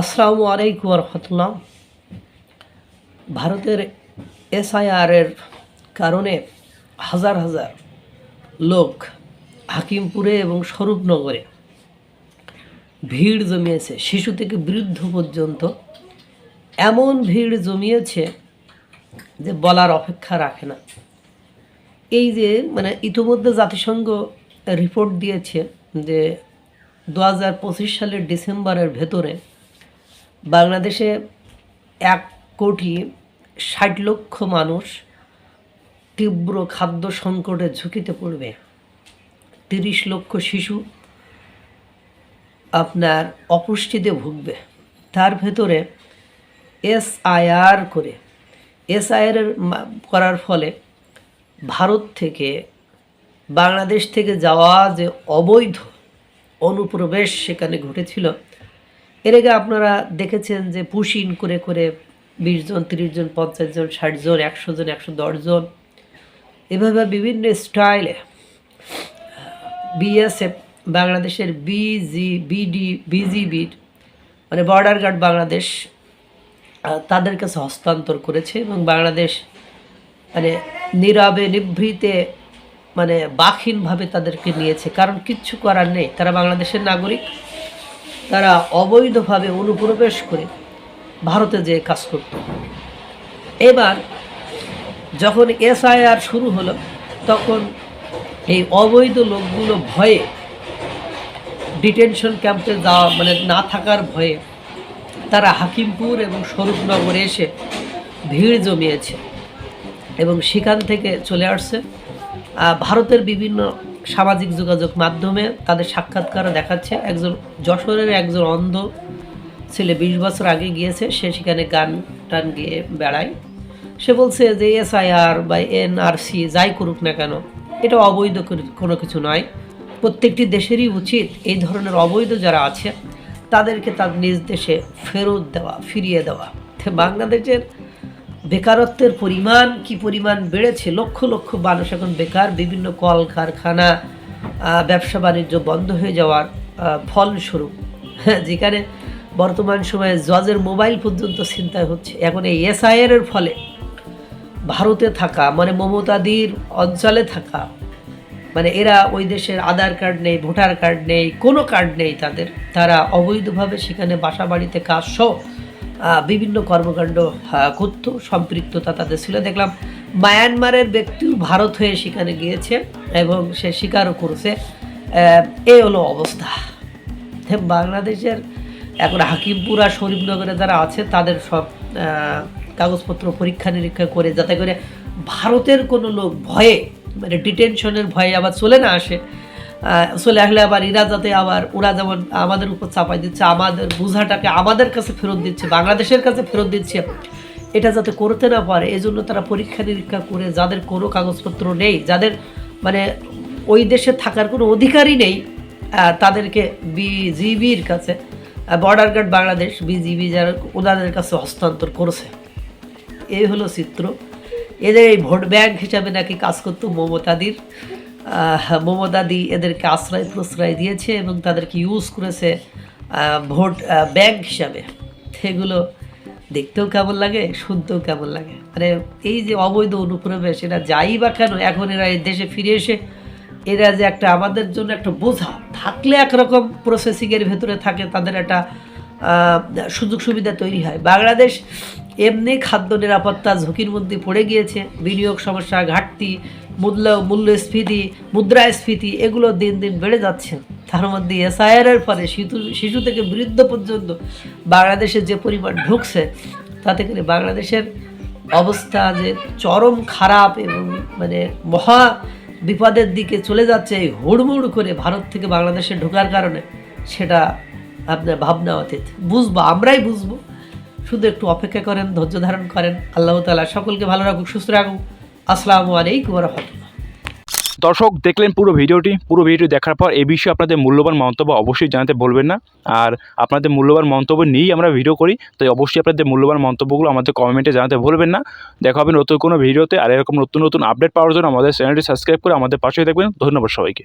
আসসালামু আলাইকুম রহমতুল্লাহ। ভারতের এসআইআরের কারণে হাজার হাজার লোক হাকিমপুরে এবং স্বরূপনগরে ভিড় জমিয়েছে, শিশু থেকে বৃদ্ধ পর্যন্ত। এমন ভিড় জমিয়েছে যে বলার অপেক্ষা রাখে না। এই যে মানে ইতিমধ্যে জাতিসংঘ রিপোর্ট দিয়েছে যে দু হাজার পঁচিশ সালের ডিসেম্বরের ভেতরে বাংলাদেশে এক কোটি ষাট লক্ষ মানুষ তীব্র খাদ্য সংকটের ঝুঁকিতে পড়বে। তিরিশ লক্ষ শিশু আপনার অপুষ্টিতে ভুগবে। তার ভেতরে এসআইআর করে, এসআইআর করার ফলে ভারত থেকে, বাংলাদেশ থেকে যাওয়া যে অবৈধ অনুপ্রবেশ সেখানে ঘটেছিল এর আগে আপনারা দেখেছেন যে পুশিন করে করে বিশ জন, তিরিশ জন, পঞ্চাশ জন, ষাট জন, একশো জন, একশো দশ জন, এভাবে বিভিন্ন স্টাইলে বিএসএফ বাংলাদেশের বিজি, বিডি বিজিবির মানে বর্ডার গার্ড বাংলাদেশ তাদের কাছে হস্তান্তর করেছে এবং বাংলাদেশ মানে নীরবে, নিভৃতে মানে বাকহীনভাবে তাদেরকে নিয়েছে। কারণ কিচ্ছু করার নেই। তারা বাংলাদেশের নাগরিক। তারা অবৈধভাবে অনুপ্রবেশ করে ভারতে যে কাজ করত। এবার যখন এসআইআর শুরু হলো, তখন এই অবৈধ লোকগুলো ভয়ে ডিটেনশন ক্যাম্পে যাওয়া মানে না থাকার ভয়ে তারা হাকিমপুর এবং স্বরূপনগরে এসে ভিড় জমিয়েছে এবং সেখান থেকে চলে আসছে। ভারতের বিভিন্ন সামাজিক যোগাযোগ মাধ্যমে তাদের সাক্ষাৎকার দেখাচ্ছে। একজন যশোরের একজন অন্ধ ছেলে বিশ বছর আগে গিয়েছে, সে সেখানে গান টান গিয়ে বেড়ায়। সে বলছে যে, এসআইআর বা এনআরসি যাই করুক না কেন, এটা অবৈধ কোনো কিছু নয়। প্রত্যেকটি দেশেরই উচিত এই ধরনের অবৈধ যারা আছে, তাদেরকে তার নিজ দেশে ফেরত দেওয়া, ফিরিয়ে দেওয়া। বাংলাদেশের বেকারত্বের পরিমাণ কি পরিমাণ বেড়েছে? লক্ষ লক্ষ মানুষ এখন বেকার বিভিন্ন কল কারখানা ব্যবসা বাণিজ্য বন্ধ হয়ে যাওয়ার ফলস্বরূপ। হ্যাঁ, যেখানে বর্তমান সময়ে জজের মোবাইল পর্যন্ত চিন্তায় হচ্ছে। এখন এই এসআইআর এর ফলে ভারতে থাকা মানে মমতাদির অঞ্চলে থাকা মানে এরা ওই দেশের আধার কার্ড নেই ভোটার কার্ড নেই কোনো কার্ড নেই তাদের। তারা অবৈধভাবে সেখানে বাসা বাড়িতে কাজ সহ বিভিন্ন কর্মকাণ্ড করত সম্পৃক্ততা তাদের ছিল। দেখলাম মায়ানমারের ব্যক্তিও ভারত হয়ে সেখানে গিয়েছে এবং সে স্বীকারও করেছে। এই হলো অবস্থা। বাংলাদেশের এখন হাকিমপুর শরীফনগরে যারা আছে, তাদের সব কাগজপত্র পরীক্ষা নিরীক্ষা করে, যাতে করে ভারতের কোনো লোক ভয়ে মানে ডিটেনশনের ভয়ে আবার চলে না আসে। চলে আসলে আবার এরা যাতে আবার, ওরা যেমন আমাদের উপর চাপাই দিচ্ছে, আমাদের বোঝাটাকে আমাদের কাছে ফেরত দিচ্ছে, বাংলাদেশের কাছে ফেরত দিচ্ছে, এটা যাতে করতে না পারে, এজন্য তারা পরীক্ষা নিরীক্ষা করে যাদের কোনো কাগজপত্র নেই, যাদের মানে ওই দেশে থাকার কোনো অধিকারই নেই তাদেরকে বিজিবির কাছে বর্ডার গার্ড বাংলাদেশ বিজিবি যারা ওনাদের কাছে হস্তান্তর করেছে। এই হলো চিত্র। এদের এই ভোট ব্যাংক হিসাবে নাকি কাজ করতো মমতাদির। আহ, মমতাদি এদেরকে আশ্রয় প্রশ্রয় দিয়েছে এবং তাদেরকে ইউজ করেছে ভোট ব্যাংক হিসাবে। সেগুলো দেখতেও কেমন লাগে শুনতেও কেমন লাগে। মানে এই যে অবৈধ অনুপ্রবেশ এরা যাই বা কেন এখন এরা দেশে ফিরে এসে এরা যে একটা আমাদের জন্য একটা বোঝা। থাকলে একরকম প্রসেসিংয়ের ভেতরে থাকে তাদের একটা সুযোগ সুবিধা তৈরি হয়। বাংলাদেশ এমনি খাদ্য নিরাপত্তা ঝুঁকির মধ্যে পড়ে গিয়েছে। বিনিয়োগ সমস্যা, ঘাটতি, মূল্য, মূল্যস্ফীতি, মুদ্রাস্ফীতি, এগুলো দিন দিন বেড়ে যাচ্ছে। তার মধ্যে এসআইআর এর ফলে শিশু শিশু থেকে বৃদ্ধ পর্যন্ত বাংলাদেশে যে পরিমাণ ঢুকছে, তাতে করে বাংলাদেশের অবস্থা যে চরম খারাপ এবং মানে মহা বিপদের দিকে চলে যাচ্ছে, এই হুড়মুড় করে ভারত থেকে বাংলাদেশে ঢোকার কারণে, সেটা আপনার ভাবনা অতীত। বুঝব, আমরাই বুঝব। শুধু একটু অপেক্ষা করেন, ধৈর্য ধারণ করেন। আল্লাহ তালা সকলকে ভালো রাখুক, সুস্থ রাখুক। আসসালামু আলাইকুম রহমতুল্লাহ। দর্শক, দেখলেন পুরো ভিডিওটি। পুরো ভিডিও দেখার পর এই বিষয়ে আপনাদের মূল্যবান মন্তব্য অবশ্যই জানাতে বলবেন না। আর আপনাদের মূল্যবান মন্তব্য নিয়েই আমরা ভিডিও করি, তাই অবশ্যই আপনাদের মূল্যবান মন্তব্যগুলো আমাদের কমেন্টে জানাতে ভুলবেন না। দেখা হবে নতুন কোনো ভিডিওতে, আর এরকম নতুন নতুন আপডেট পাওয়ার জন্য আমাদের চ্যানেলটি সাবস্ক্রাইব করে আমাদের পাশেই দেখবেন ধন্যবাদ সবাইকে।